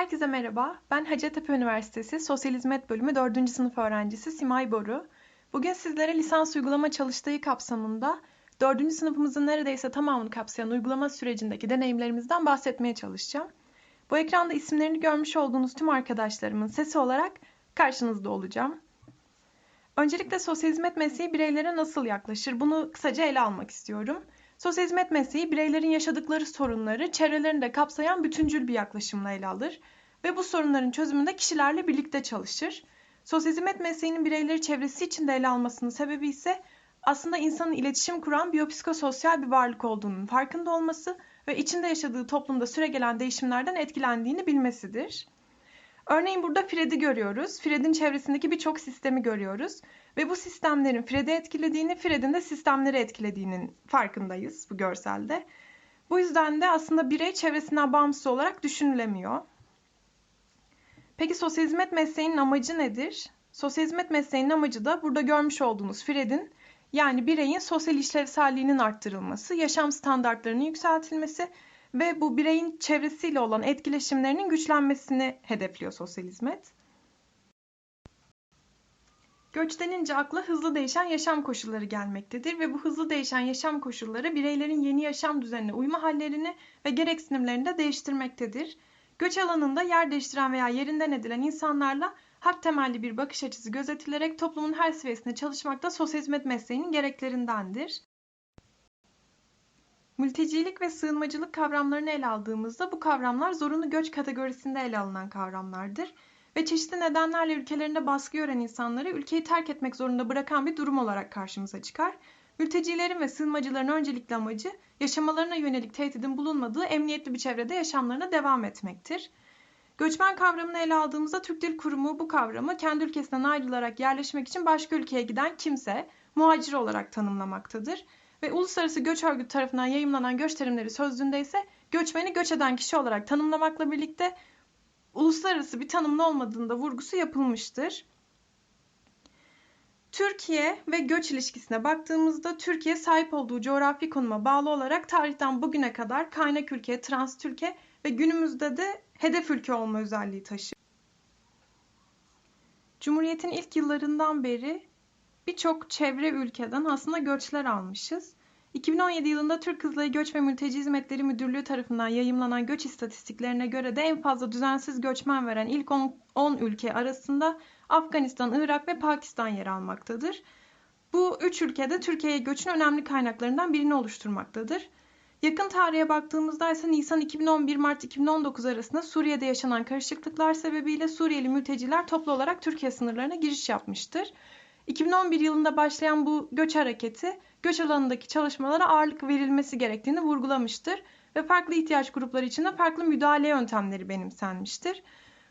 Herkese merhaba. Ben Hacettepe Üniversitesi Sosyal Hizmet Bölümü 4. sınıf öğrencisi Simay Boru. Bugün sizlere lisans uygulama çalıştığı kapsamında 4. sınıfımızın neredeyse tamamını kapsayan uygulama sürecindeki deneyimlerimizden bahsetmeye çalışacağım. Bu ekranda isimlerini görmüş olduğunuz tüm arkadaşlarımın sesi olarak karşınızda olacağım. Öncelikle sosyal hizmet mesleği bireylere nasıl yaklaşır? Bunu kısaca ele almak istiyorum. Sosyal hizmet mesleği bireylerin yaşadıkları sorunları çevrelerini kapsayan bütüncül bir yaklaşımla ele alır ve bu sorunların çözümünde kişilerle birlikte çalışır. Sosyal hizmet mesleğinin bireyleri çevresi içinde ele almasının sebebi ise aslında insanın iletişim kuran biyopsikososyal bir varlık olduğunun farkında olması ve içinde yaşadığı toplumda süregelen değişimlerden etkilendiğini bilmesidir. Örneğin burada Fred'i görüyoruz. Fred'in çevresindeki birçok sistemi görüyoruz. Ve bu sistemlerin Fred'i etkilediğini, Fred'in de sistemleri etkilediğinin farkındayız bu görselde. Bu yüzden de aslında birey çevresinden bağımsız olarak düşünülemiyor. Peki sosyal hizmet mesleğinin amacı nedir? Sosyal hizmet mesleğinin amacı da burada görmüş olduğunuz Fred'in yani bireyin sosyal işlevselliğinin arttırılması, yaşam standartlarının yükseltilmesi ve bu bireyin çevresiyle olan etkileşimlerinin güçlenmesini hedefliyor sosyal hizmet. Göç denince akla hızlı değişen yaşam koşulları gelmektedir ve bu hızlı değişen yaşam koşulları bireylerin yeni yaşam düzenine uyma hallerini ve gereksinimlerini de değiştirmektedir. Göç alanında yer değiştiren veya yerinden edilen insanlarla hak temelli bir bakış açısı gözetilerek toplumun her seviyesinde çalışmak da sosyal hizmet mesleğinin gereklerindendir. Mültecilik ve sığınmacılık kavramlarını ele aldığımızda bu kavramlar zorunlu göç kategorisinde ele alınan kavramlardır ve çeşitli nedenlerle ülkelerinde baskı gören insanları ülkeyi terk etmek zorunda bırakan bir durum olarak karşımıza çıkar. Mültecilerin ve sığınmacıların öncelikli amacı yaşamalarına yönelik tehdidin bulunmadığı emniyetli bir çevrede yaşamlarına devam etmektir. Göçmen kavramını ele aldığımızda Türk Dil Kurumu bu kavramı kendi ülkesinden ayrılarak yerleşmek için başka ülkeye giden kimse, muhacir olarak tanımlamaktadır. Ve Uluslararası Göç Örgütü tarafından yayımlanan göç terimleri sözlüğünde ise göçmeni göç eden kişi olarak tanımlamakla birlikte uluslararası bir tanımlı olmadığında vurgusu yapılmıştır. Türkiye ve göç ilişkisine baktığımızda Türkiye sahip olduğu coğrafi konuma bağlı olarak tarihten bugüne kadar kaynak ülke, transit ülke ve günümüzde de hedef ülke olma özelliği taşıyor. Cumhuriyetin ilk yıllarından beri birçok çevre ülkeden aslında göçler almışız. 2017 yılında Türk Kızılayı Göç ve Mülteci Hizmetleri Müdürlüğü tarafından yayımlanan göç istatistiklerine göre de en fazla düzensiz göçmen veren ilk 10 ülke arasında Afganistan, Irak ve Pakistan yer almaktadır. Bu üç ülkede Türkiye'ye göçün önemli kaynaklarından birini oluşturmaktadır. Yakın tarihe baktığımızda ise Nisan 2011 Mart 2019 arasında Suriye'de yaşanan karışıklıklar sebebiyle Suriyeli mülteciler toplu olarak Türkiye sınırlarına giriş yapmıştır. 2011 yılında başlayan bu göç hareketi göç alanındaki çalışmalara ağırlık verilmesi gerektiğini vurgulamıştır ve farklı ihtiyaç grupları için de farklı müdahale yöntemleri benimsenmiştir.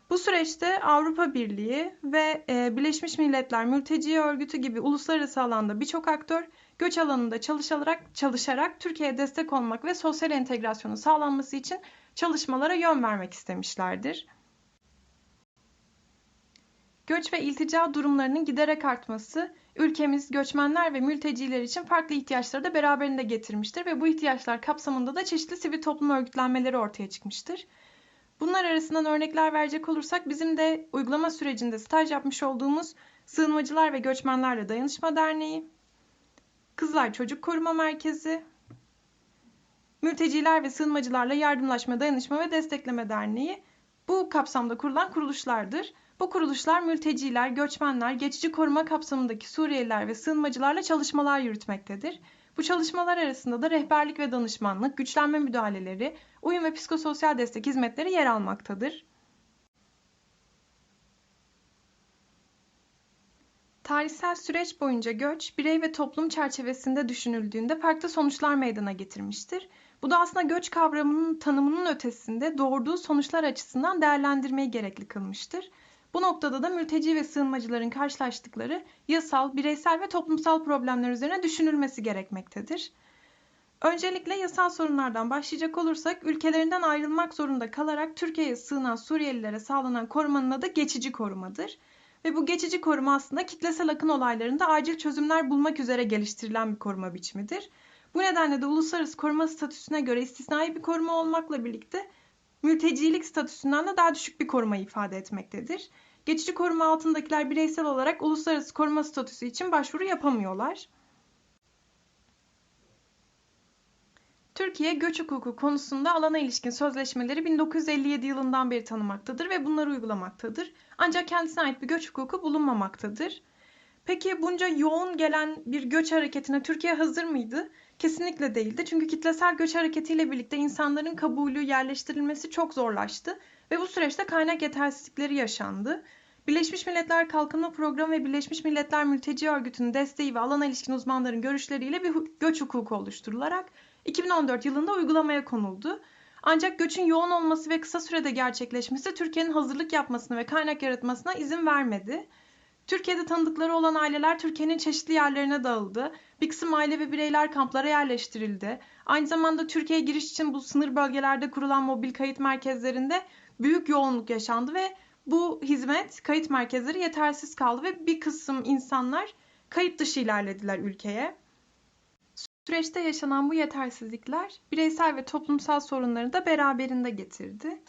Bu süreçte Avrupa Birliği ve e, Birleşmiş Milletler Mülteci Örgütü gibi uluslararası alanda birçok aktör göç alanında çalışarak, çalışarak Türkiye'ye destek olmak ve sosyal entegrasyonu sağlanması için çalışmalara yön vermek istemişlerdir. Göç ve iltica durumlarının giderek artması ülkemiz göçmenler ve mülteciler için farklı ihtiyaçları da beraberinde getirmiştir ve bu ihtiyaçlar kapsamında da çeşitli sivil toplum örgütlenmeleri ortaya çıkmıştır. Bunlar arasından örnekler verecek olursak bizim de uygulama sürecinde staj yapmış olduğumuz Sığınmacılar ve Göçmenlerle Dayanışma Derneği, Kızlar Çocuk Koruma Merkezi, Mülteciler ve Sığınmacılarla Yardımlaşma, Dayanışma ve Destekleme Derneği bu kapsamda kurulan kuruluşlardır. Bu kuruluşlar mülteciler, göçmenler, geçici koruma kapsamındaki Suriyeliler ve sığınmacılarla çalışmalar yürütmektedir. Bu çalışmalar arasında da rehberlik ve danışmanlık, güçlenme müdahaleleri, uyum ve psikososyal destek hizmetleri yer almaktadır. Tarihsel süreç boyunca göç, birey ve toplum çerçevesinde düşünüldüğünde farklı sonuçlar meydana getirmiştir. Bu da aslında göç kavramının tanımının ötesinde doğurduğu sonuçlar açısından değerlendirmeyi gerekli kılmıştır. Bu noktada da mülteci ve sığınmacıların karşılaştıkları yasal, bireysel ve toplumsal problemler üzerine düşünülmesi gerekmektedir. Öncelikle yasal sorunlardan başlayacak olursak ülkelerinden ayrılmak zorunda kalarak Türkiye'ye sığınan Suriyelilere sağlanan korumanın adı geçici korumadır. Ve bu geçici koruma aslında kitlesel akın olaylarında acil çözümler bulmak üzere geliştirilen bir koruma biçimidir. Bu nedenle de uluslararası koruma statüsüne göre istisnai bir koruma olmakla birlikte mültecilik statüsünden de daha düşük bir koruma ifade etmektedir. Geçici koruma altındakiler bireysel olarak uluslararası koruma statüsü için başvuru yapamıyorlar. Türkiye göç hukuku konusunda alana ilişkin sözleşmeleri 1957 yılından beri tanımaktadır ve bunları uygulamaktadır. Ancak kendisine ait bir göç hukuku bulunmamaktadır. Peki bunca yoğun gelen bir göç hareketine Türkiye hazır mıydı? Kesinlikle değildi. Çünkü kitlesel göç hareketiyle birlikte insanların kabulü, yerleştirilmesi çok zorlaştı ve bu süreçte kaynak yetersizlikleri yaşandı. Birleşmiş Milletler Kalkınma Programı ve Birleşmiş Milletler Mülteci Örgütü'nün desteği ve alana ilişkin uzmanların görüşleriyle bir göç hukuku oluşturularak 2014 yılında uygulamaya konuldu. Ancak göçün yoğun olması ve kısa sürede gerçekleşmesi Türkiye'nin hazırlık yapmasına ve kaynak yaratmasına izin vermedi. Türkiye'de tanıdıkları olan aileler Türkiye'nin çeşitli yerlerine dağıldı. Bir kısım aile ve bireyler kamplara yerleştirildi. Aynı zamanda Türkiye'ye giriş için bu sınır bölgelerde kurulan mobil kayıt merkezlerinde büyük yoğunluk yaşandı ve bu hizmet, kayıt merkezleri yetersiz kaldı ve bir kısım insanlar kayıt dışı ilerlediler ülkeye. Süreçte yaşanan bu yetersizlikler bireysel ve toplumsal sorunları da beraberinde getirdi.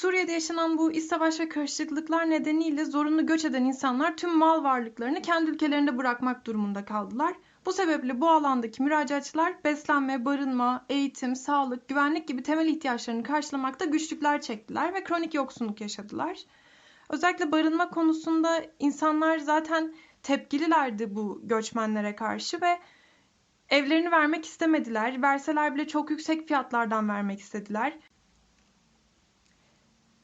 Suriye'de yaşanan bu iç savaş ve karışıklıklar nedeniyle zorunlu göç eden insanlar tüm mal varlıklarını kendi ülkelerinde bırakmak durumunda kaldılar. Bu sebeple bu alandaki müracaatçılar beslenme, barınma, eğitim, sağlık, güvenlik gibi temel ihtiyaçlarını karşılamakta güçlükler çektiler ve kronik yoksunluk yaşadılar. Özellikle barınma konusunda insanlar zaten tepkililerdi bu göçmenlere karşı ve evlerini vermek istemediler. Verseler bile çok yüksek fiyatlardan vermek istediler.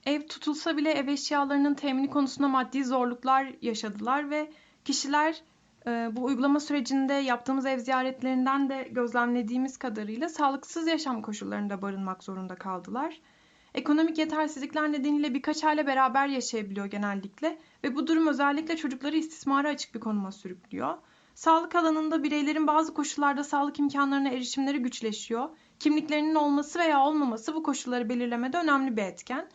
Ev tutulsa bile ev eşyalarının temini konusunda maddi zorluklar yaşadılar ve kişiler e, bu uygulama sürecinde yaptığımız ev ziyaretlerinden de gözlemlediğimiz kadarıyla sağlıksız yaşam koşullarında barınmak zorunda kaldılar. Ekonomik yetersizlikler nedeniyle birkaç aile beraber yaşayabiliyor genellikle ve bu durum özellikle çocukları istismara açık bir konuma sürüklüyor. Sağlık alanında bireylerin bazı koşullarda sağlık imkanlarına erişimleri güçleşiyor. Kimliklerinin olması veya olmaması bu koşulları belirlemede önemli bir etken.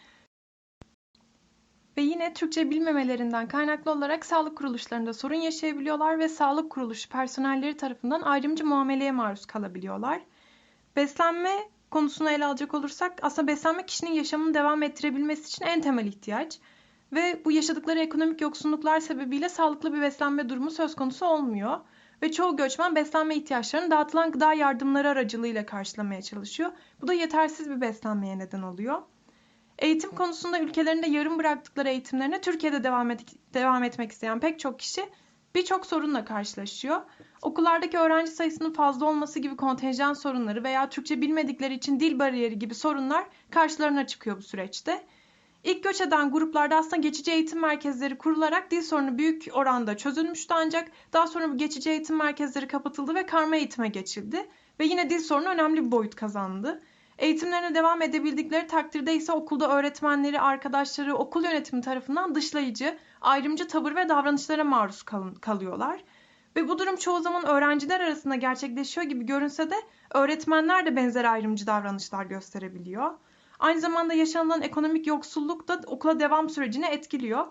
Ve yine Türkçe bilmemelerinden kaynaklı olarak sağlık kuruluşlarında sorun yaşayabiliyorlar ve sağlık kuruluşu personelleri tarafından ayrımcı muameleye maruz kalabiliyorlar. Beslenme konusunu ele alacak olursak aslında beslenme kişinin yaşamını devam ettirebilmesi için en temel ihtiyaç. Ve bu yaşadıkları ekonomik yoksunluklar sebebiyle sağlıklı bir beslenme durumu söz konusu olmuyor. Ve çoğu göçmen beslenme ihtiyaçlarını dağıtılan gıda yardımları aracılığıyla karşılamaya çalışıyor. Bu da yetersiz bir beslenmeye neden oluyor. Eğitim konusunda ülkelerinde yarım bıraktıkları eğitimlerine Türkiye'de devam, et, devam etmek isteyen pek çok kişi birçok sorunla karşılaşıyor. Okullardaki öğrenci sayısının fazla olması gibi kontenjan sorunları veya Türkçe bilmedikleri için dil bariyeri gibi sorunlar karşılarına çıkıyor bu süreçte. İlk göç eden gruplarda aslında geçici eğitim merkezleri kurularak dil sorunu büyük oranda çözülmüştü ancak daha sonra bu geçici eğitim merkezleri kapatıldı ve karma eğitime geçildi ve yine dil sorunu önemli bir boyut kazandı. Eğitimlerine devam edebildikleri takdirde ise okulda öğretmenleri, arkadaşları, okul yönetimi tarafından dışlayıcı, ayrımcı tavır ve davranışlara maruz kal- kalıyorlar. Ve bu durum çoğu zaman öğrenciler arasında gerçekleşiyor gibi görünse de öğretmenler de benzer ayrımcı davranışlar gösterebiliyor. Aynı zamanda yaşanılan ekonomik yoksulluk da okula devam sürecini etkiliyor.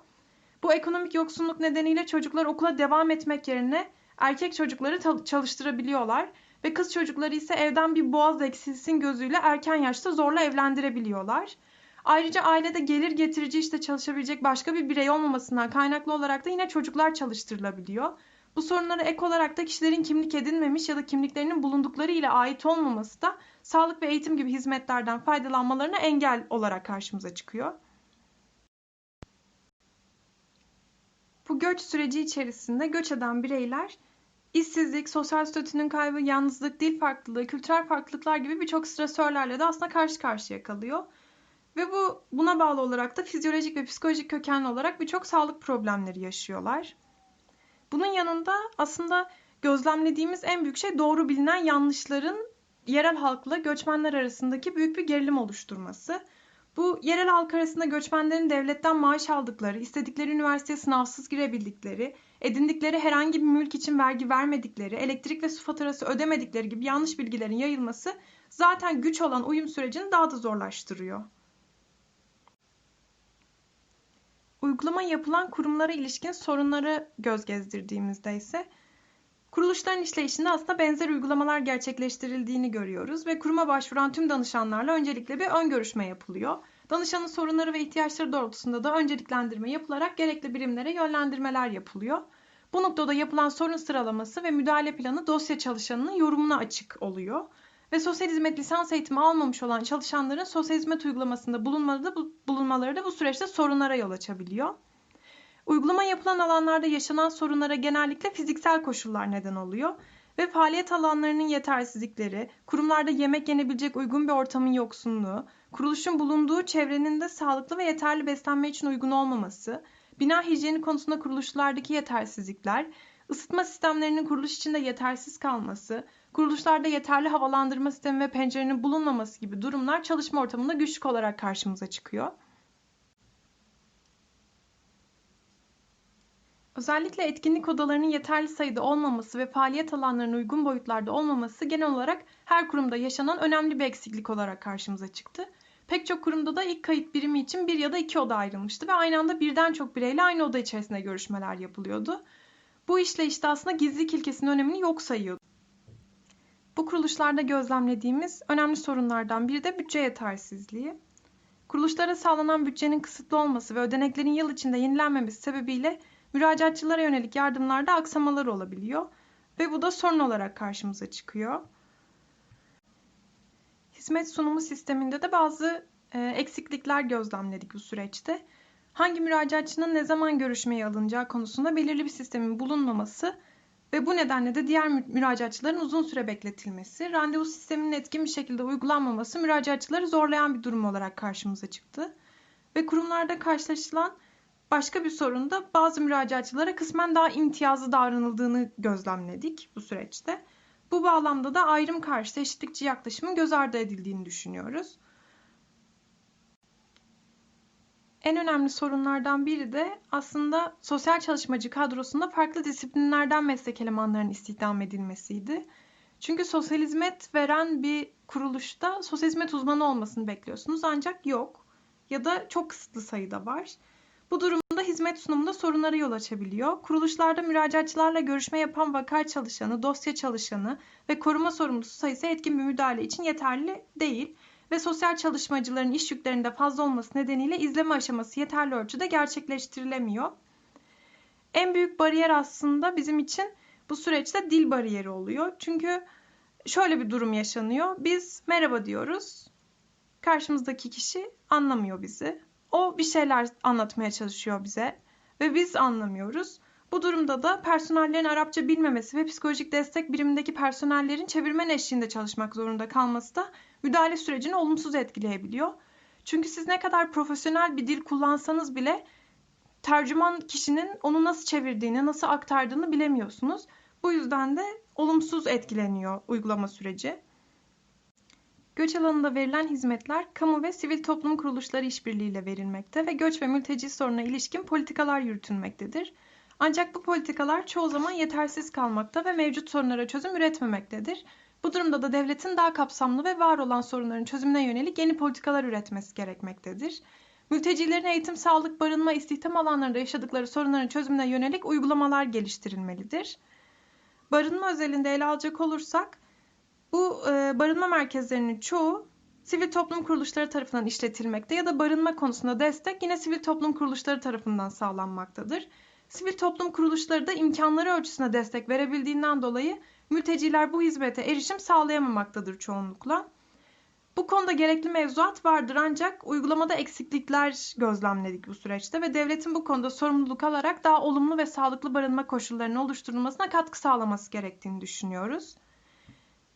Bu ekonomik yoksulluk nedeniyle çocuklar okula devam etmek yerine erkek çocukları çalıştırabiliyorlar ve kız çocukları ise evden bir boğaz eksilsin gözüyle erken yaşta zorla evlendirebiliyorlar. Ayrıca ailede gelir getirici işte çalışabilecek başka bir birey olmamasından kaynaklı olarak da yine çocuklar çalıştırılabiliyor. Bu sorunlara ek olarak da kişilerin kimlik edinmemiş ya da kimliklerinin bulundukları ile ait olmaması da sağlık ve eğitim gibi hizmetlerden faydalanmalarına engel olarak karşımıza çıkıyor. Bu göç süreci içerisinde göç eden bireyler işsizlik, sosyal statünün kaybı, yalnızlık, dil farklılığı, kültürel farklılıklar gibi birçok stresörlerle de aslında karşı karşıya kalıyor. Ve bu buna bağlı olarak da fizyolojik ve psikolojik kökenli olarak birçok sağlık problemleri yaşıyorlar. Bunun yanında aslında gözlemlediğimiz en büyük şey doğru bilinen yanlışların yerel halkla göçmenler arasındaki büyük bir gerilim oluşturması. Bu yerel halk arasında göçmenlerin devletten maaş aldıkları, istedikleri üniversiteye sınavsız girebildikleri, edindikleri herhangi bir mülk için vergi vermedikleri, elektrik ve su faturası ödemedikleri gibi yanlış bilgilerin yayılması zaten güç olan uyum sürecini daha da zorlaştırıyor. Uygulama yapılan kurumlara ilişkin sorunları göz gezdirdiğimizde ise Kuruluşların işleyişinde aslında benzer uygulamalar gerçekleştirildiğini görüyoruz ve kuruma başvuran tüm danışanlarla öncelikle bir ön görüşme yapılıyor. Danışanın sorunları ve ihtiyaçları doğrultusunda da önceliklendirme yapılarak gerekli birimlere yönlendirmeler yapılıyor. Bu noktada yapılan sorun sıralaması ve müdahale planı dosya çalışanının yorumuna açık oluyor. Ve sosyal hizmet lisans eğitimi almamış olan çalışanların sosyal hizmet uygulamasında bulunmaları da bu, bulunmaları da bu süreçte sorunlara yol açabiliyor. Uygulama yapılan alanlarda yaşanan sorunlara genellikle fiziksel koşullar neden oluyor ve faaliyet alanlarının yetersizlikleri, kurumlarda yemek yenebilecek uygun bir ortamın yoksunluğu, kuruluşun bulunduğu çevrenin de sağlıklı ve yeterli beslenme için uygun olmaması, bina hijyeni konusunda kuruluşlardaki yetersizlikler, ısıtma sistemlerinin kuruluş içinde yetersiz kalması, kuruluşlarda yeterli havalandırma sistemi ve pencerenin bulunmaması gibi durumlar çalışma ortamında güçlük olarak karşımıza çıkıyor. Özellikle etkinlik odalarının yeterli sayıda olmaması ve faaliyet alanlarının uygun boyutlarda olmaması genel olarak her kurumda yaşanan önemli bir eksiklik olarak karşımıza çıktı. Pek çok kurumda da ilk kayıt birimi için bir ya da iki oda ayrılmıştı ve aynı anda birden çok bireyle aynı oda içerisinde görüşmeler yapılıyordu. Bu işleyişte aslında gizlilik ilkesinin önemini yok sayıyordu. Bu kuruluşlarda gözlemlediğimiz önemli sorunlardan biri de bütçe yetersizliği. Kuruluşlara sağlanan bütçenin kısıtlı olması ve ödeneklerin yıl içinde yenilenmemesi sebebiyle müracaatçılara yönelik yardımlarda aksamalar olabiliyor ve bu da sorun olarak karşımıza çıkıyor. Hizmet sunumu sisteminde de bazı e, eksiklikler gözlemledik bu süreçte. Hangi müracaatçının ne zaman görüşmeye alınacağı konusunda belirli bir sistemin bulunmaması ve bu nedenle de diğer müracaatçıların uzun süre bekletilmesi, randevu sisteminin etkin bir şekilde uygulanmaması müracaatçıları zorlayan bir durum olarak karşımıza çıktı. Ve kurumlarda karşılaşılan başka bir sorun da bazı müracaatçılara kısmen daha imtiyazlı davranıldığını gözlemledik bu süreçte. Bu bağlamda da ayrım karşıtı eşitlikçi yaklaşımın göz ardı edildiğini düşünüyoruz. En önemli sorunlardan biri de aslında sosyal çalışmacı kadrosunda farklı disiplinlerden meslek elemanlarının istihdam edilmesiydi. Çünkü sosyal hizmet veren bir kuruluşta sosyal hizmet uzmanı olmasını bekliyorsunuz ancak yok ya da çok kısıtlı sayıda var. Bu durumda hizmet sunumunda sorunlara yol açabiliyor. Kuruluşlarda müracaatçılarla görüşme yapan vaka çalışanı, dosya çalışanı ve koruma sorumlusu sayısı etkin bir müdahale için yeterli değil ve sosyal çalışmacıların iş yüklerinde fazla olması nedeniyle izleme aşaması yeterli ölçüde gerçekleştirilemiyor. En büyük bariyer aslında bizim için bu süreçte dil bariyeri oluyor. Çünkü şöyle bir durum yaşanıyor. Biz merhaba diyoruz. Karşımızdaki kişi anlamıyor bizi. O bir şeyler anlatmaya çalışıyor bize ve biz anlamıyoruz. Bu durumda da personellerin Arapça bilmemesi ve psikolojik destek birimindeki personellerin çevirmen eşliğinde çalışmak zorunda kalması da müdahale sürecini olumsuz etkileyebiliyor. Çünkü siz ne kadar profesyonel bir dil kullansanız bile tercüman kişinin onu nasıl çevirdiğini, nasıl aktardığını bilemiyorsunuz. Bu yüzden de olumsuz etkileniyor uygulama süreci. Göç alanında verilen hizmetler kamu ve sivil toplum kuruluşları işbirliğiyle verilmekte ve göç ve mülteci sorununa ilişkin politikalar yürütülmektedir. Ancak bu politikalar çoğu zaman yetersiz kalmakta ve mevcut sorunlara çözüm üretmemektedir. Bu durumda da devletin daha kapsamlı ve var olan sorunların çözümüne yönelik yeni politikalar üretmesi gerekmektedir. Mültecilerin eğitim, sağlık, barınma, istihdam alanlarında yaşadıkları sorunların çözümüne yönelik uygulamalar geliştirilmelidir. Barınma özelinde ele alacak olursak, bu e, barınma merkezlerinin çoğu sivil toplum kuruluşları tarafından işletilmekte ya da barınma konusunda destek yine sivil toplum kuruluşları tarafından sağlanmaktadır. Sivil toplum kuruluşları da imkanları ölçüsünde destek verebildiğinden dolayı mülteciler bu hizmete erişim sağlayamamaktadır çoğunlukla. Bu konuda gerekli mevzuat vardır ancak uygulamada eksiklikler gözlemledik bu süreçte ve devletin bu konuda sorumluluk alarak daha olumlu ve sağlıklı barınma koşullarının oluşturulmasına katkı sağlaması gerektiğini düşünüyoruz.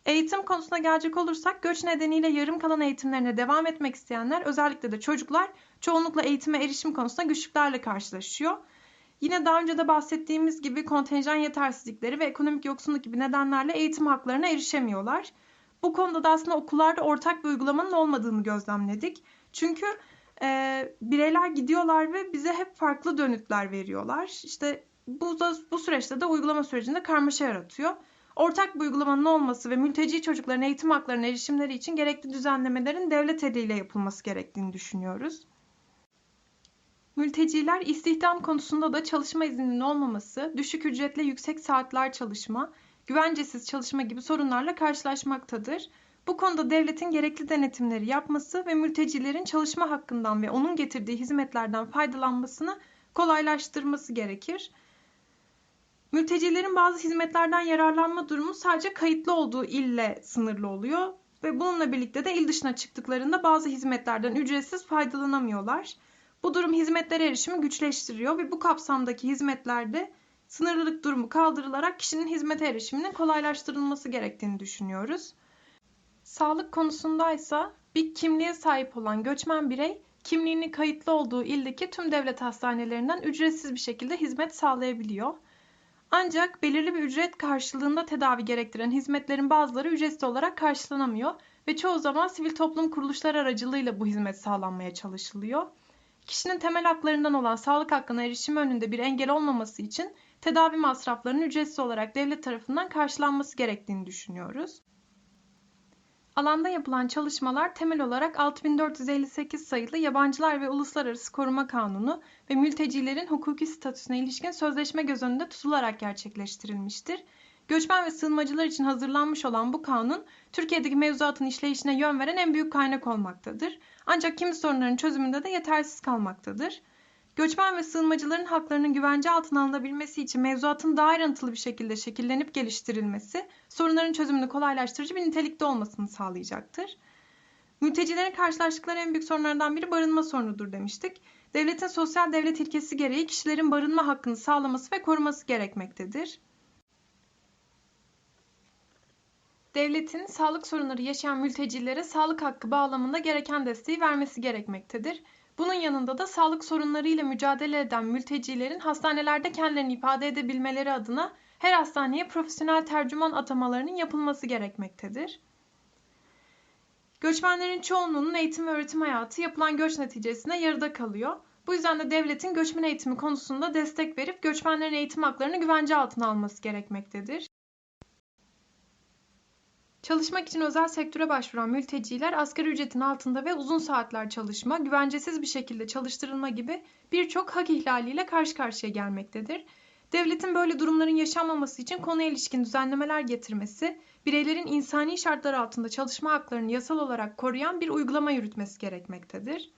Eğitim konusuna gelecek olursak göç nedeniyle yarım kalan eğitimlerine devam etmek isteyenler özellikle de çocuklar çoğunlukla eğitime erişim konusunda güçlüklerle karşılaşıyor. Yine daha önce de bahsettiğimiz gibi kontenjan yetersizlikleri ve ekonomik yoksunluk gibi nedenlerle eğitim haklarına erişemiyorlar. Bu konuda da aslında okullarda ortak bir uygulamanın olmadığını gözlemledik. Çünkü e, bireyler gidiyorlar ve bize hep farklı dönütler veriyorlar. İşte bu, da, bu süreçte de uygulama sürecinde karmaşa yaratıyor. Ortak bir uygulamanın olması ve mülteci çocukların eğitim haklarına erişimleri için gerekli düzenlemelerin devlet eliyle yapılması gerektiğini düşünüyoruz. Mülteciler istihdam konusunda da çalışma izninin olmaması, düşük ücretle yüksek saatler çalışma, güvencesiz çalışma gibi sorunlarla karşılaşmaktadır. Bu konuda devletin gerekli denetimleri yapması ve mültecilerin çalışma hakkından ve onun getirdiği hizmetlerden faydalanmasını kolaylaştırması gerekir. Mültecilerin bazı hizmetlerden yararlanma durumu sadece kayıtlı olduğu ille sınırlı oluyor ve bununla birlikte de il dışına çıktıklarında bazı hizmetlerden ücretsiz faydalanamıyorlar. Bu durum hizmetlere erişimi güçleştiriyor ve bu kapsamdaki hizmetlerde sınırlılık durumu kaldırılarak kişinin hizmete erişiminin kolaylaştırılması gerektiğini düşünüyoruz. Sağlık konusundaysa bir kimliğe sahip olan göçmen birey kimliğini kayıtlı olduğu ildeki tüm devlet hastanelerinden ücretsiz bir şekilde hizmet sağlayabiliyor. Ancak belirli bir ücret karşılığında tedavi gerektiren hizmetlerin bazıları ücretsiz olarak karşılanamıyor ve çoğu zaman sivil toplum kuruluşları aracılığıyla bu hizmet sağlanmaya çalışılıyor. Kişinin temel haklarından olan sağlık hakkına erişim önünde bir engel olmaması için tedavi masraflarının ücretsiz olarak devlet tarafından karşılanması gerektiğini düşünüyoruz. Alanda yapılan çalışmalar temel olarak 6458 sayılı Yabancılar ve Uluslararası Koruma Kanunu ve mültecilerin hukuki statüsüne ilişkin sözleşme göz önünde tutularak gerçekleştirilmiştir. Göçmen ve sığınmacılar için hazırlanmış olan bu kanun, Türkiye'deki mevzuatın işleyişine yön veren en büyük kaynak olmaktadır. Ancak kimi sorunların çözümünde de yetersiz kalmaktadır. Göçmen ve sığınmacıların haklarının güvence altına alınabilmesi için mevzuatın daha ayrıntılı bir şekilde şekillenip geliştirilmesi, sorunların çözümünü kolaylaştırıcı bir nitelikte olmasını sağlayacaktır. Mültecilerin karşılaştıkları en büyük sorunlardan biri barınma sorunudur demiştik. Devletin sosyal devlet ilkesi gereği kişilerin barınma hakkını sağlaması ve koruması gerekmektedir. Devletin sağlık sorunları yaşayan mültecilere sağlık hakkı bağlamında gereken desteği vermesi gerekmektedir. Bunun yanında da sağlık sorunlarıyla mücadele eden mültecilerin hastanelerde kendilerini ifade edebilmeleri adına her hastaneye profesyonel tercüman atamalarının yapılması gerekmektedir. Göçmenlerin çoğunluğunun eğitim ve öğretim hayatı yapılan göç neticesinde yarıda kalıyor. Bu yüzden de devletin göçmen eğitimi konusunda destek verip göçmenlerin eğitim haklarını güvence altına alması gerekmektedir. Çalışmak için özel sektöre başvuran mülteciler asgari ücretin altında ve uzun saatler çalışma, güvencesiz bir şekilde çalıştırılma gibi birçok hak ihlaliyle karşı karşıya gelmektedir. Devletin böyle durumların yaşanmaması için konuya ilişkin düzenlemeler getirmesi, bireylerin insani şartlar altında çalışma haklarını yasal olarak koruyan bir uygulama yürütmesi gerekmektedir.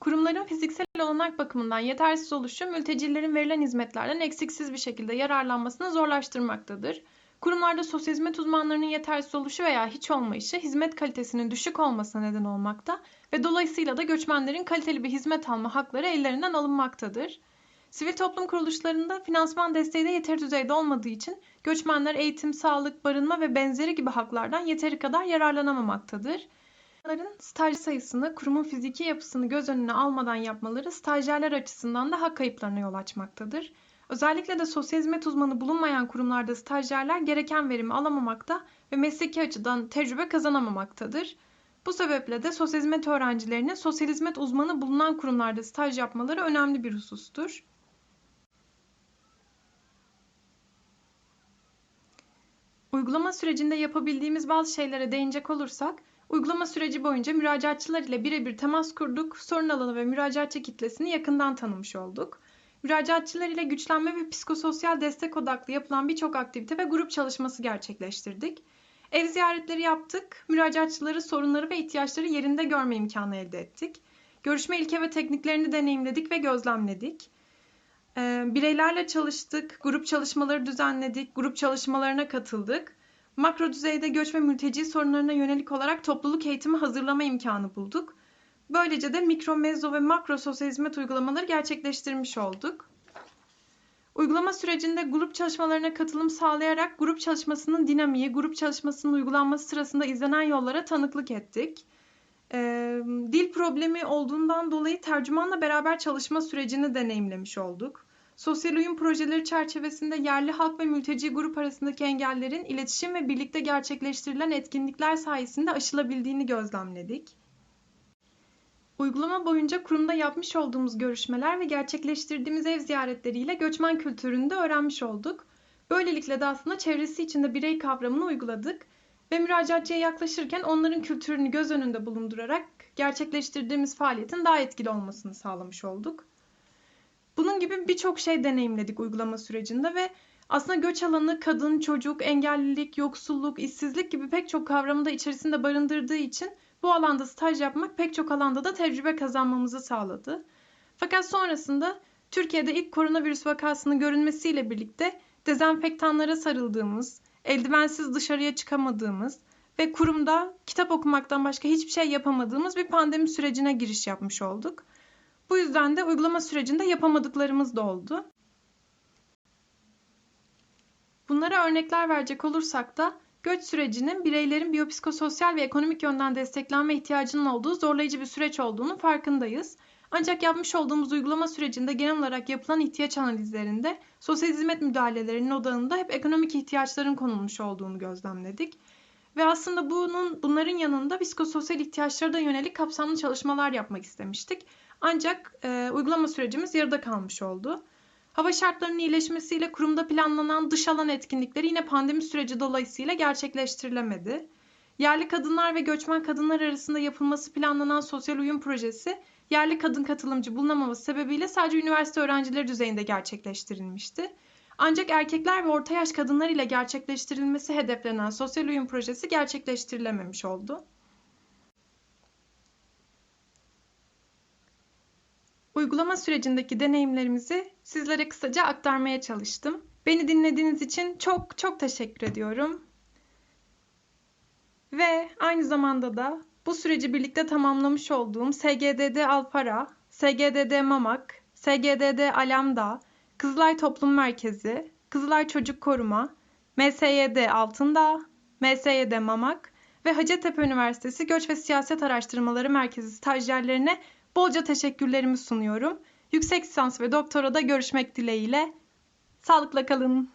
Kurumların fiziksel olanak bakımından yetersiz oluşu mültecilerin verilen hizmetlerden eksiksiz bir şekilde yararlanmasını zorlaştırmaktadır. Kurumlarda sosyal hizmet uzmanlarının yetersiz oluşu veya hiç olmayışı hizmet kalitesinin düşük olmasına neden olmakta ve dolayısıyla da göçmenlerin kaliteli bir hizmet alma hakları ellerinden alınmaktadır. Sivil toplum kuruluşlarında finansman desteği de yeteri düzeyde olmadığı için göçmenler eğitim, sağlık, barınma ve benzeri gibi haklardan yeteri kadar yararlanamamaktadır. Bunların staj sayısını, kurumun fiziki yapısını göz önüne almadan yapmaları stajyerler açısından da hak kayıplarına yol açmaktadır. Özellikle de sosyal hizmet uzmanı bulunmayan kurumlarda stajyerler gereken verimi alamamakta ve mesleki açıdan tecrübe kazanamamaktadır. Bu sebeple de sosyal hizmet öğrencilerinin sosyal hizmet uzmanı bulunan kurumlarda staj yapmaları önemli bir husustur. Uygulama sürecinde yapabildiğimiz bazı şeylere değinecek olursak, uygulama süreci boyunca müracaatçılar ile birebir temas kurduk, sorun alanı ve müracaatçı kitlesini yakından tanımış olduk. Müracaatçılar ile güçlenme ve psikososyal destek odaklı yapılan birçok aktivite ve grup çalışması gerçekleştirdik. Ev ziyaretleri yaptık, müracaatçıları sorunları ve ihtiyaçları yerinde görme imkanı elde ettik. Görüşme ilke ve tekniklerini deneyimledik ve gözlemledik. Ee, bireylerle çalıştık, grup çalışmaları düzenledik, grup çalışmalarına katıldık. Makro düzeyde göç ve mülteci sorunlarına yönelik olarak topluluk eğitimi hazırlama imkanı bulduk. Böylece de mikro, mezo ve makro sosyal hizmet uygulamaları gerçekleştirmiş olduk. Uygulama sürecinde grup çalışmalarına katılım sağlayarak grup çalışmasının dinamiği, grup çalışmasının uygulanması sırasında izlenen yollara tanıklık ettik. Ee, dil problemi olduğundan dolayı tercümanla beraber çalışma sürecini deneyimlemiş olduk. Sosyal uyum projeleri çerçevesinde yerli halk ve mülteci grup arasındaki engellerin iletişim ve birlikte gerçekleştirilen etkinlikler sayesinde aşılabildiğini gözlemledik. Uygulama boyunca kurumda yapmış olduğumuz görüşmeler ve gerçekleştirdiğimiz ev ziyaretleriyle göçmen kültürünü de öğrenmiş olduk. Böylelikle de aslında çevresi içinde birey kavramını uyguladık ve müracaatçıya yaklaşırken onların kültürünü göz önünde bulundurarak gerçekleştirdiğimiz faaliyetin daha etkili olmasını sağlamış olduk. Bunun gibi birçok şey deneyimledik uygulama sürecinde ve Aslında göç alanı kadın, çocuk, engellilik, yoksulluk, işsizlik gibi pek çok kavramı da içerisinde barındırdığı için bu alanda staj yapmak pek çok alanda da tecrübe kazanmamızı sağladı. Fakat sonrasında Türkiye'de ilk koronavirüs vakasının görünmesiyle birlikte dezenfektanlara sarıldığımız, eldivensiz dışarıya çıkamadığımız ve kurumda kitap okumaktan başka hiçbir şey yapamadığımız bir pandemi sürecine giriş yapmış olduk. Bu yüzden de uygulama sürecinde yapamadıklarımız da oldu. Bunlara örnekler verecek olursak da göç sürecinin bireylerin biyopsikososyal ve ekonomik yönden desteklenme ihtiyacının olduğu zorlayıcı bir süreç olduğunu farkındayız. Ancak yapmış olduğumuz uygulama sürecinde genel olarak yapılan ihtiyaç analizlerinde sosyal hizmet müdahalelerinin odağında hep ekonomik ihtiyaçların konulmuş olduğunu gözlemledik. Ve aslında bunun bunların yanında psikososyal ihtiyaçlara da yönelik kapsamlı çalışmalar yapmak istemiştik. Ancak e, uygulama sürecimiz yarıda kalmış oldu. Hava şartlarının iyileşmesiyle kurumda planlanan dış alan etkinlikleri yine pandemi süreci dolayısıyla gerçekleştirilemedi. Yerli kadınlar ve göçmen kadınlar arasında yapılması planlanan sosyal uyum projesi yerli kadın katılımcı bulunamaması sebebiyle sadece üniversite öğrencileri düzeyinde gerçekleştirilmişti. Ancak erkekler ve orta yaş kadınlar ile gerçekleştirilmesi hedeflenen sosyal uyum projesi gerçekleştirilememiş oldu. Uygulama sürecindeki deneyimlerimizi sizlere kısaca aktarmaya çalıştım. Beni dinlediğiniz için çok çok teşekkür ediyorum. Ve aynı zamanda da bu süreci birlikte tamamlamış olduğum SGDD Alpara, SGDD Mamak, SGDD Alamda, Kızılay Toplum Merkezi, Kızılay Çocuk Koruma, MSYD Altındağ, MSYD Mamak ve Hacettepe Üniversitesi Göç ve Siyaset Araştırmaları Merkezi stajyerlerine bolca teşekkürlerimi sunuyorum. Yüksek lisans ve doktora da görüşmek dileğiyle. Sağlıkla kalın.